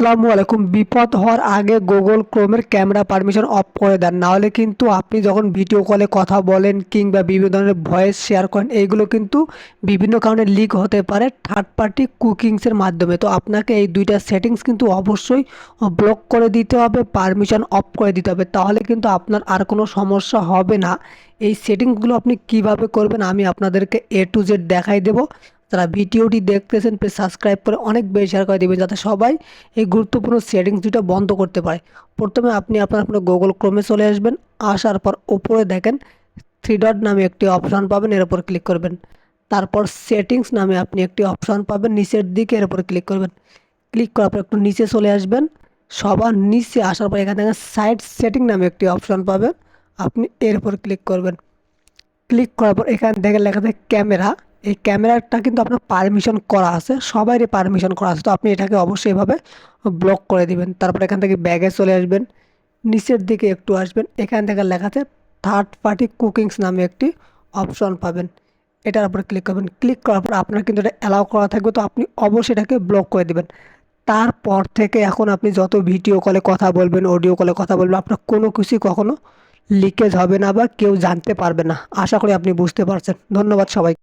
আসসালামু আলাইকুম। বিপদ হওয়ার আগে গুগল ক্রোমের ক্যামেরা পারমিশন অফ করে দেন। নাহলে কিন্তু আপনি যখন ভিডিও কলে কথা বলেন কিংবা বিভিন্ন ধরনের ভয়েস শেয়ার করেন এইগুলো কিন্তু বিভিন্ন কারণে লিক হতে পারে থার্ড পার্টি কুকিংসের মাধ্যমে। তো আপনাকে এই দুইটা সেটিংস কিন্তু অবশ্যই ব্লক করে দিতে হবে পারমিশন অফ করে দিতে হবে। তাহলে কিন্তু আপনার আর কোনো সমস্যা হবে না। এই সেটিংসগুলো আপনি কীভাবে করবেন আমি আপনাদেরকে এ টু জেড দেখাই দেবো। যারা ভিডিওটি দেখতেছেন প্লিজ সাবস্ক্রাইব করে অনেক বেশি শেয়ার করে দেবেন, যাতে সবাই এই গুরুত্বপূর্ণ সেটিংস দুটো বন্ধ করতে পারে। প্রথমে আপনি আপনার আপনার গুগল ক্রোমে চলে আসবেন, আসার পর ওপরে দেখেন থ্রি ডট নামে একটি অপশান পাবেন, এর উপর ক্লিক করবেন। তারপর সেটিংস নামে আপনি একটি অপশান পাবেন, নিচের দিকে এর উপর ক্লিক করবেন। ক্লিক করার পর একটু নিচে চলে আসবেন, সবার নিচে আসার পর এখান সাইড সেটিং নামে একটি অপশান পাবেন। আপনি এর উপর ক্লিক করবেন। ক্লিক করার পর এখান থেকে লেখা থাকে ক্যামেরা এই ক্যামেরাটা কিন্তু আপনার পারমিশন করা আছে সবারই পারমিশন করা আছে। তো আপনি এটাকে অবশ্যই এভাবে ব্লক করে দিবেন। তারপর এখান থেকে ব্যাগে চলে আসবেন। নিচের দিকে একটু আসবেন। এখান থেকে লেখা আছে থার্ড পার্টি কুকিংস নামে একটি অপশন পাবেন। এটার উপর ক্লিক করবেন। ক্লিক করার পর আপনার কিন্তু এটা অ্যালাউ করা থাকবে। তো আপনি অবশ্যই এটাকে ব্লক করে দেবেন। তারপর থেকে এখন আপনি যত ভিডিও কলে কথা বলবেন অডিও কলে কথা বলবেন, আপনার কোনো কিছুই কখনো লিকেজ হবে না বা কেউ জানতে পারবে না। আশা করি আপনি বুঝতে পারছেন। ধন্যবাদ সবাই